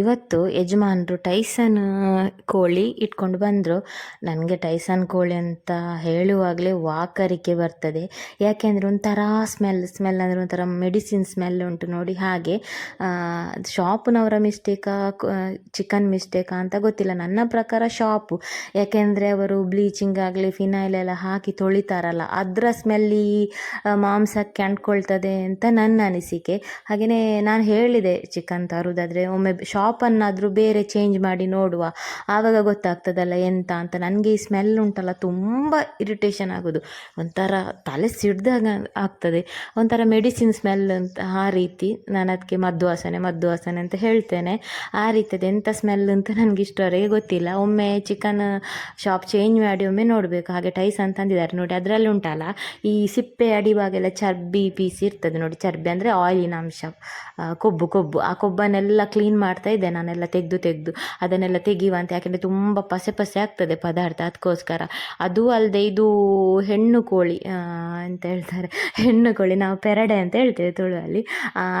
ಇವತ್ತು ಯಜಮಾನರು ಟೈಸನ್ ಕೋಳಿ ಇಟ್ಕೊಂಡು ಬಂದರು. ನನಗೆ ಟೈಸನ್ ಕೋಳಿ ಅಂತ ಹೇಳುವಾಗಲೇ ವಾಕರಿಕೆ ಬರ್ತದೆ. ಯಾಕೆಂದರೆ ಒಂಥರ ಸ್ಮೆಲ್ ಸ್ಮೆಲ್ ಅಂದರೆ ಒಂಥರ ಮೆಡಿಸಿನ್ ಸ್ಮೆಲ್ ಉಂಟು ನೋಡಿ ಹಾಗೆ. ಶಾಪ್ನವರ ಮಿಸ್ಟೇಕಾ ಚಿಕನ್ ಮಿಸ್ಟೇಕಾ ಅಂತ ಗೊತ್ತಿಲ್ಲ. ನನ್ನ ಪ್ರಕಾರ ಶಾಪು ಯಾಕೆಂದರೆ ಅವರು ಬ್ಲೀಚಿಂಗ್ ಆಗಲಿ ಫಿನೈಲ್ ಎಲ್ಲ ಹಾಕಿ ತೊಳಿತಾರಲ್ಲ, ಅದರ ಸ್ಮೆಲ್ಲಿ ಮಾಂಸಕ್ಕೆ ಅಂಟ್ಕೊಳ್ತದೆ ಅಂತ ನನ್ನ ಅನಿಸಿಕೆ. ಹಾಗೆಯೇ ನಾನು ಹೇಳಿದೆ ಚಿಕನ್ ತರುವುದಾದ್ರೆ ಒಮ್ಮೆ ಶಾಪನ್ನಾದರೂ ಬೇರೆ ಚೇಂಜ್ ಮಾಡಿ ನೋಡುವ. ಆವಾಗ ಗೊತ್ತಾಗ್ತದಲ್ಲ ಎಂತ ಅಂತ. ನನಗೆ ಈ ಸ್ಮೆಲ್ ಉಂಟಲ್ಲ, ತುಂಬ ಇರಿಟೇಷನ್ ಆಗೋದು. ಒಂಥರ ತಲೆ ಸಿಡ್ದಾಗ ಆಗ್ತದೆ. ಒಂಥರ ಮೆಡಿಸಿನ್ ಸ್ಮೆಲ್ ಅಂತ ಆ ರೀತಿ. ನಾನು ಅದಕ್ಕೆ ಮದ್ದು ವಾಸನೆ ಮದ್ದು ವಾಸನೆ ಅಂತ ಹೇಳ್ತೇನೆ. ಆ ರೀತಿಯದ್ದು ಎಂಥ ಸ್ಮೆಲ್ ಅಂತ ನನಗೆ ಇಷ್ಟವರೆಗೆ ಗೊತ್ತಿಲ್ಲ. ಒಮ್ಮೆ ಚಿಕನ್ ಶಾಪ್ ಚೇಂಜ್ ಮಾಡಿ ಒಮ್ಮೆ ನೋಡಬೇಕು. ಹಾಗೆ ಟೈಸ್ ಅಂತ ಅಂದಿದ್ದಾರೆ ನೋಡಿ, ಅದರಲ್ಲಿ ಉಂಟಲ್ಲ? ಈ ಸಿಪ್ಪೆ ಅಡಿವಾಗೆಲ್ಲ ಚರ್ಬಿ, ಪೀಸ್ ಇರ್ತದೆ ನೋಡಿ. ಚರ್ಬಿ ಅಂದರೆ ಆಯಿಲಿನ ಅಂಶ. ಕೊಬ್ಬು ಕೊಬ್ಬು. ಆ ಕೊಬ್ಬನ್ನೆಲ್ಲ ಕ್ಲೀನ್ ಮಾಡ್ತಾ ಇದ್ದೆ ನಾನೆಲ್ಲ ತೆಗೆದು ತೆಗೆದು. ಅದನ್ನೆಲ್ಲ ತೆಗೆಯುವ ಅಂತ. ಯಾಕೆಂದರೆ ತುಂಬ ಪಸೆ ಪಸೆ ಆಗ್ತದೆ ಪದಾರ್ಥ. ಅದಕ್ಕೋಸ್ಕರ ಅದು ಅಲ್ಲದೆ ಇದು ಹೆಣ್ಣು ಕೋಳಿ ಅಂತ ಹೇಳ್ತಾರೆ. ಹೆಣ್ಣು ಕೋಳಿ, ನಾವು ಪೆರಡೆ ಅಂತ ಹೇಳ್ತೇವೆ ತುಳುವಲ್ಲಿ.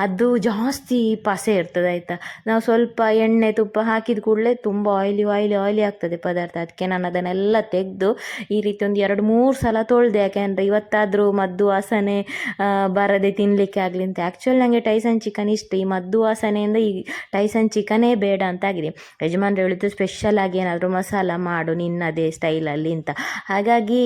ಅದು ಜಾಸ್ತಿ ಪಸೆ ಇರ್ತದೆ, ಆಯಿತಾ? ನಾವು ಸ್ವಲ್ಪ ಎಣ್ಣೆ ತುಪ್ಪ ಹಾಕಿದ ಕೂಡಲೇ ತುಂಬ ಆಯಿಲಿ ಆಯಿಲಿ ಆಯಿಲಿ ಆಗ್ತದೆ ಪದಾರ್ಥ. ಅದಕ್ಕೆ ನಾನು ಅದನ್ನೆಲ್ಲ ತೆಗೆದು ಈ ರೀತಿ ಒಂದು ಎರಡು ಮೂರು ಸಲ ತೊಳೆದೆ. ಯಾಕೆಂದರೆ ಇವತ್ತಾದರೂ ಮದ್ದು ವಾಸನೆ ಬರದೆ ತಿನ್ನಲಿಕ್ಕೆ ಆಗಲಿ ಅಂತ. ಆ್ಯಕ್ಚುಲಿ ನನಗೆ ಟೈಸನ್ ಚಿಕನ್ ಇಷ್ಟ. ಈ ಮದ್ದು ವಾಸನೆಯಿಂದ ಈ ಟೈಸನ್ ಚಿಕನೇ ಬೇಡ ಅಂತ ಆಗಿದೆ ಯಜಮಾನ್ರು ಹೇಳಿದ್ದು ಸ್ಪೆಷಲ್ ಆಗಿ ಏನಾದರೂ ಮಸಾಲ ಮಾಡು, ನಿನ್ನದೇ ಸ್ಟೈಲಲ್ಲಿ ಅಂತ. ಹಾಗಾಗಿ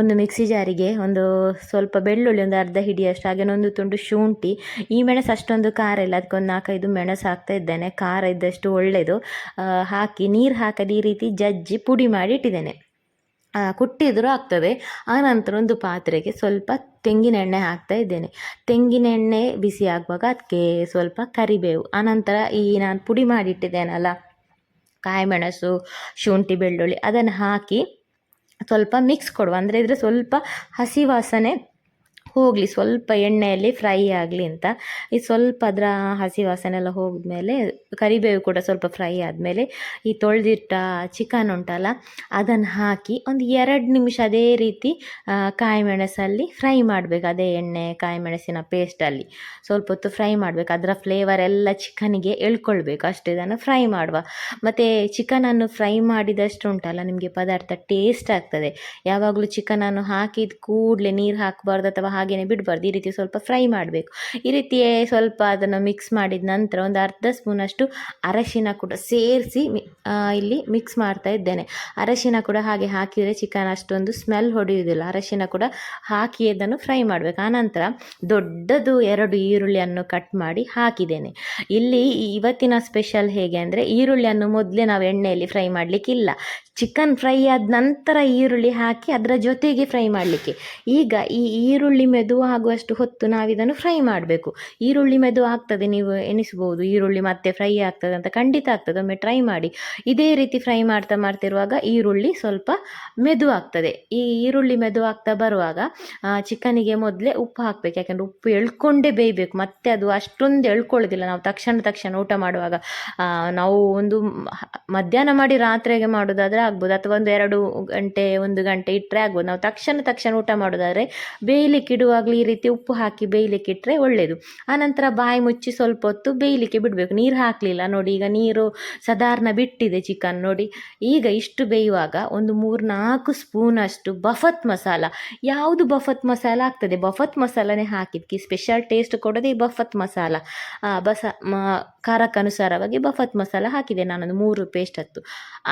ಒಂದು ಮಿಕ್ಸಿ ಜಾರಿಗೆ ಒಂದು ಸ್ವಲ್ಪ ಬೆಳ್ಳುಳ್ಳಿ, ಒಂದು ಅರ್ಧ ಹಿಡಿಯಷ್ಟು, ಹಾಗೆ ಒಂದು ತುಂಡು ಶುಂಠಿ, ಈ ಮೆಣಸು ಅಷ್ಟೊಂದು ಖಾರ ಇಲ್ಲ. ಅದಕ್ಕೊಂದು ನಾಲ್ಕೈದು ಮೆಣಸು ಹಾಕ್ತಾ ಇದ್ದೇನೆ. ಖಾರ ಇದ್ದಷ್ಟು ಒಳ್ಳೆಯದು ಹಾಕಿ, ನೀರು ಹಾಕದೆ ಈ ರೀತಿ ಜಜ್ಜಿ ಪುಡಿ ಮಾಡಿ ಇಟ್ಟಿದ್ದೇನೆ. ಕುಟ್ಟಿದ್ರೂ ಆಗ್ತದೆ. ಆನಂತರ ಒಂದು ಪಾತ್ರೆಗೆ ಸ್ವಲ್ಪ ತೆಂಗಿನ ಎಣ್ಣೆ ಹಾಕ್ತಾ ಇದ್ದೇನೆ. ತೆಂಗಿನೆಣ್ಣೆ ಬಿಸಿ ಆಗುವಾಗ ಅದಕ್ಕೆ ಸ್ವಲ್ಪ ಕರಿಬೇವು ಆನಂತರ ಈ ನಾನು ಪುಡಿ ಮಾಡಿಟ್ಟಿದ್ದೇನಲ್ಲ, ಕಾಯಿಮೆಣಸು, ಶುಂಠಿ, ಬೆಳ್ಳುಳ್ಳಿ, ಅದನ್ನು ಹಾಕಿ ಸ್ವಲ್ಪ ಮಿಕ್ಸ್ ಕೊಡುವ. ಅಂದರೆ ಇದ್ರೆ ಸ್ವಲ್ಪ ಹಸಿ ವಾಸನೆ ಹೋಗಲಿ, ಸ್ವಲ್ಪ ಎಣ್ಣೆಯಲ್ಲಿ ಫ್ರೈ ಆಗಲಿ ಅಂತ. ಈ ಸ್ವಲ್ಪ ಅದರ ಹಸಿ ವಾಸನೆ ಎಲ್ಲ ಹೋದ್ಮೇಲೆ ಕರಿಬೇವು ಕೂಡ ಸ್ವಲ್ಪ ಫ್ರೈ ಆದಮೇಲೆ ಈ ತೊಳೆದಿಟ್ಟ ಚಿಕನ್ ಉಂಟಲ್ಲ, ಅದನ್ನು ಹಾಕಿ ಒಂದು ಎರಡು ನಿಮಿಷ ಅದೇ ರೀತಿ ಕಾಯಿಮೆಣಸಲ್ಲಿ ಕಾಯಿ ಮೆಣಸಲ್ಲಿ ಫ್ರೈ ಮಾಡಬೇಕು. ಅದೇ ಎಣ್ಣೆ ಕಾಯಿ ಮೆಣಸಿನ ಪೇಸ್ಟಲ್ಲಿ ಸ್ವಲ್ಪ ಹೊತ್ತು ಫ್ರೈ ಮಾಡಬೇಕು. ಅದರ ಫ್ಲೇವರ್ ಎಲ್ಲ ಚಿಕನಿಗೆ ಎಳ್ಕೊಳ್ಬೇಕು. ಅಷ್ಟು ಇದನ್ನು ಫ್ರೈ ಮಾಡುವ. ಮತ್ತು ಚಿಕನನ್ನು ಫ್ರೈ ಮಾಡಿದಷ್ಟು ಉಂಟಲ್ಲ, ನಿಮಗೆ ಪದಾರ್ಥ ಟೇಸ್ಟ್ ಆಗ್ತದೆ. ಯಾವಾಗಲೂ ಚಿಕನನ್ನು ಹಾಕಿದ ಕೂಡಲೇ ನೀರು ಹಾಕಬಾರ್ದು ಅಥವಾ ಹಾಗೆಯೇ ಬಿಡಬಾರ್ದು ಈ ರೀತಿ ಸ್ವಲ್ಪ ಫ್ರೈ ಮಾಡಬೇಕು. ಈ ರೀತಿಯೇ ಸ್ವಲ್ಪ ಅದನ್ನು ಮಿಕ್ಸ್ ಮಾಡಿದ ನಂತರ ಒಂದು ಅರ್ಧ ಸ್ಪೂನಷ್ಟು ಅರಶಿನ ಕೂಡ ಸೇರಿಸಿ ಇಲ್ಲಿ ಮಿಕ್ಸ್ ಮಾಡ್ತಾ ಇದ್ದೇನೆ. ಅರಶಿನ ಕೂಡ ಹಾಗೆ ಹಾಕಿದರೆ ಚಿಕನ್ ಅಷ್ಟೊಂದು ಸ್ಮೆಲ್ ಹೊಡೆಯುವುದಿಲ್ಲ. ಅರಶಿನ ಕೂಡ ಹಾಕಿ ಅದನ್ನು ಫ್ರೈ ಮಾಡಬೇಕು. ಆನಂತರ ದೊಡ್ಡದು ಎರಡು ಈರುಳ್ಳಿಯನ್ನು ಕಟ್ ಮಾಡಿ ಹಾಕಿದ್ದೇನೆ. ಇಲ್ಲಿ ಇವತ್ತಿನ ಸ್ಪೆಷಲ್ ಹೇಗೆ ಅಂದರೆ ಈರುಳ್ಳಿಯನ್ನು ಮೊದಲೇ ನಾವು ಎಣ್ಣೆಯಲ್ಲಿ ಫ್ರೈ ಮಾಡಲಿಕ್ಕಿಲ್ಲ. ಚಿಕನ್ ಫ್ರೈ ಆದ ನಂತರ ಈರುಳ್ಳಿ ಹಾಕಿ ಅದರ ಜೊತೆಗೆ ಫ್ರೈ ಮಾಡಲಿಕ್ಕೆ. ಈಗ ಈ ಈರುಳ್ಳಿ ಮೆದು ಆಗುವಷ್ಟು ಹೊತ್ತು ನಾವಿದನ್ನು ಫ್ರೈ ಮಾಡಬೇಕು. ಈರುಳ್ಳಿ ಮೆದು ಆಗ್ತದೆ, ನೀವು ಎನಿಸ್ಬೋದು ಈರುಳ್ಳಿ ಮತ್ತೆ ಫ್ರೈ ಆಗ್ತದೆ ಅಂತ ಖಂಡಿತ ಆಗ್ತದೆ. ಒಮ್ಮೆ ಟ್ರೈ ಮಾಡಿ. ಇದೇ ರೀತಿ ಫ್ರೈ ಮಾಡ್ತಾ ಮಾಡ್ತಿರುವಾಗ ಈರುಳ್ಳಿ ಸ್ವಲ್ಪ ಮೆದು ಆಗ್ತದೆ. ಈ ಈರುಳ್ಳಿ ಮೆದು ಆಗ್ತಾ ಬರುವಾಗ ಚಿಕನಿಗೆ ಮೊದಲೇ ಉಪ್ಪು ಹಾಕಬೇಕು. ಯಾಕಂದರೆ ಉಪ್ಪು ಎಳ್ಕೊಂಡೇ ಬೇಯಬೇಕು. ಮತ್ತೆ ಅದು ಅಷ್ಟೊಂದು ಎಳ್ಕೊಳ್ಳೋದಿಲ್ಲ. ನಾವು ತಕ್ಷಣ ತಕ್ಷಣ ಊಟ ಮಾಡುವಾಗ ನಾವು ಒಂದು ಮಧ್ಯಾಹ್ನ ಮಾಡಿ ರಾತ್ರಿಗೆ ಮಾಡೋದಾದರೆ ಆಗ್ಬೋದು ಅಥವಾ ಒಂದು ಎರಡು ಗಂಟೆ, ಒಂದು ಗಂಟೆ ಇಟ್ಟರೆ ಆಗ್ಬೋದು. ನಾವು ತಕ್ಷಣ ತಕ್ಷಣ ಊಟ ಮಾಡೋದಾದರೆ ಬೇಯಲಿಕ್ಕೆ ಇಡುವಾಗಲೂ ಈ ರೀತಿ ಉಪ್ಪು ಹಾಕಿ ಬೇಯಲಿಕ್ಕೆ ಇಟ್ಟರೆ ಒಳ್ಳೆಯದು ಆನಂತರ ಬಾಯಿ ಮುಚ್ಚಿ ಸ್ವಲ್ಪ ಹೊತ್ತು ಬೇಯಲಿಕ್ಕೆ ಬಿಡಬೇಕು. ನೀರು ಹಾಕಲಿಲ್ಲ. ನೋಡಿ, ಈಗ ನೀರು ಸಾಧಾರಣ ಬಿಟ್ಟಿದೆ ಚಿಕನ್. ನೋಡಿ, ಈಗ ಇಷ್ಟು ಬೇಯುವಾಗ ಒಂದು ಮೂರು ನಾಲ್ಕು ಸ್ಪೂನಷ್ಟು ಬಫತ್ ಮಸಾಲ. ಯಾವುದು ಬಫತ್ ಮಸಾಲ ಆಗ್ತದೆ? ಬಫತ್ ಮಸಾಲನೇ ಹಾಕಿದ್ಕೆ ಸ್ಪೆಷಲ್ ಟೇಸ್ಟ್ ಕೊಡೋದೇ ಬಫತ್ ಮಸಾಲ. ಬಸ ಖಾರಕ್ಕನುಸಾರವಾಗಿ ಬಫತ್ ಮಸಾಲ ಹಾಕಿದೆ. ನಾನೊಂದು ಮೂರು ಪೇಸ್ಟ್ ಹತ್ತು.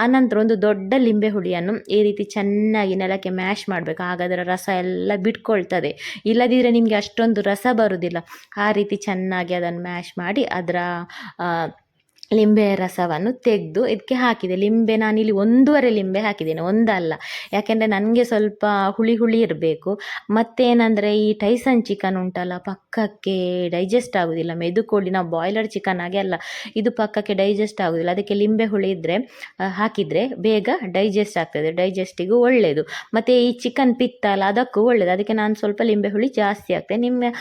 ಆನಂತರ ಒಂದು ದೊಡ್ಡ ಲಿಂಬೆ ಹುಳಿಯನ್ನು ಈ ರೀತಿ ಚೆನ್ನಾಗಿ ನೆಲಕ್ಕೆ ಮ್ಯಾಶ್ ಮಾಡಬೇಕು. ಆಗ ಅದರ ರಸ ಎಲ್ಲ ಬಿಟ್ಕೊಳ್ತದೆ. ಇಲ್ಲದಿದ್ದರೆ ನಿಮಗೆ ಅಷ್ಟೊಂದು ರಸ ಬರುವುದಿಲ್ಲ ಆ ರೀತಿ ಚೆನ್ನಾಗಿ ಅದನ್ನು ಮ್ಯಾಶ್ ಮಾಡಿ ಅದರ ಲಿಂಬೆ ರಸವನ್ನು ತೆಗೆದು ಇದಕ್ಕೆ ಹಾಕಿದೆ. ಲಿಂಬೆ ನಾನಿಲ್ಲಿ ಒಂದೂವರೆ ಲಿಂಬೆ ಹಾಕಿದ್ದೇನೆ, ಒಂದಲ್ಲ. ಯಾಕೆಂದರೆ ನನಗೆ ಸ್ವಲ್ಪ ಹುಳಿ ಹುಳಿ ಇರಬೇಕು. ಮತ್ತೇನಂದರೆ ಈ ಟೈಸನ್ ಚಿಕನ್ ಉಂಟಲ್ಲ, ಪಕ್ಕಕ್ಕೆ ಡೈಜೆಸ್ಟ್ ಆಗೋದಿಲ್ಲ. ಮೆದುಕೋಳಿ ನಾವು ಬಾಯ್ಲರ್ ಚಿಕನ್ ಹಾಗೆ ಅಲ್ಲ, ಇದು ಪಕ್ಕಕ್ಕೆ ಡೈಜೆಸ್ಟ್ ಆಗೋದಿಲ್ಲ. ಅದಕ್ಕೆ ಲಿಂಬೆ ಹುಳಿ ಇದ್ದರೆ ಹಾಕಿದರೆ ಬೇಗ ಡೈಜೆಸ್ಟ್ ಆಗ್ತದೆ. ಡೈಜೆಸ್ಟಿಗೂ ಒಳ್ಳೆಯದು ಮತ್ತು ಈ ಚಿಕನ್ ಪಿತ್ತ ಅಲ್ಲ, ಅದಕ್ಕೂ ಒಳ್ಳೆಯದು ಅದಕ್ಕೆ ನಾನು ಸ್ವಲ್ಪ ಲಿಂಬೆ ಹುಳಿ ಜಾಸ್ತಿ ಆಗ್ತದೆ ನಿಮ್ಮ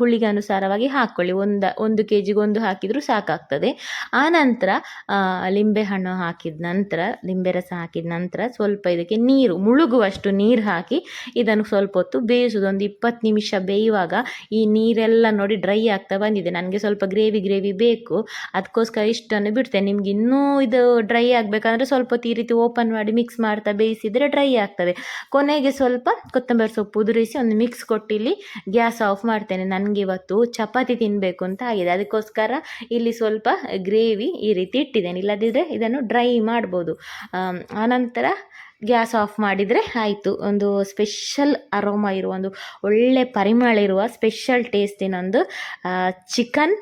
ಹುಳಿಗೆ ಅನುಸಾರವಾಗಿ ಹಾಕ್ಕೊಳ್ಳಿ ಒಂದು ಒಂದು ಕೆ ಜಿಗೆ ಒಂದು ಹಾಕಿದರೂ ಸಾಕಾಗ್ತದೆ. ಆನಂತರ ಲಿಂಬೆಹಣ್ಣು ಹಾಕಿದ ನಂತರ, ಲಿಂಬೆ ರಸ ಹಾಕಿದ ನಂತರ ಸ್ವಲ್ಪ ಇದಕ್ಕೆ ನೀರು, ಮುಳುಗುವಷ್ಟು ನೀರು ಹಾಕಿ ಇದನ್ನು ಸ್ವಲ್ಪ ಹೊತ್ತು ಬೇಯಿಸೋದು. ಒಂದು ಇಪ್ಪತ್ತು ನಿಮಿಷ ಬೇಯುವಾಗ ಈ ನೀರೆಲ್ಲ ನೋಡಿ ಡ್ರೈ ಆಗ್ತಾ ಬಂದಿದೆ. ನನಗೆ ಸ್ವಲ್ಪ ಗ್ರೇವಿ ಗ್ರೇವಿ ಬೇಕು. ಅದಕ್ಕೋಸ್ಕರ ಇಷ್ಟನ್ನು ಬಿಡ್ತೇನೆ. ನಿಮ್ಗೆ ಇನ್ನೂ ಇದು ಡ್ರೈ ಆಗಬೇಕಂದ್ರೆ ಸ್ವಲ್ಪ ಹೊತ್ತು ಈ ರೀತಿ ಓಪನ್ ಮಾಡಿ ಮಿಕ್ಸ್ ಮಾಡ್ತಾ ಬೇಯಿಸಿದರೆ ಡ್ರೈ ಆಗ್ತದೆ. ಕೊನೆಗೆ ಸ್ವಲ್ಪ ಕೊತ್ತಂಬರಿ ಸೊಪ್ಪು ಉದುರಿಸಿ ಒಂದು ಮಿಕ್ಸ್ ಕೊಟ್ಟಿಲ್ಲಿ ಗ್ಯಾಸ್ ಆಫ್ ಮಾಡ್ತೇನೆ. ನನಗೆ ಇವತ್ತು ಚಪಾತಿ ತಿನ್ನಬೇಕು ಅಂತ ಆಗಿದೆ. ಅದಕ್ಕೋಸ್ಕರ ಇಲ್ಲಿ ಸ್ವಲ್ಪ ಗ್ರೇವಿ ಈ ರೀತಿ ಇಟ್ಟಿದ್ದೇನೆ. ಇಲ್ಲದಿದ್ದರೆ ಇದನ್ನು ಡ್ರೈ ಮಾಡ್ಬೋದು. ಆನಂತರ ಗ್ಯಾಸ್ ಆಫ್ ಮಾಡಿದರೆ ಆಯಿತು. ಒಂದು ಸ್ಪೆಷಲ್ ಅರೋಮ ಇರುವ, ಒಂದು ಒಳ್ಳೆ ಪರಿಮಳ ಇರುವ ಸ್ಪೆಷಲ್ ಟೇಸ್ಟಿನೊಂದು ಚಿಕನ್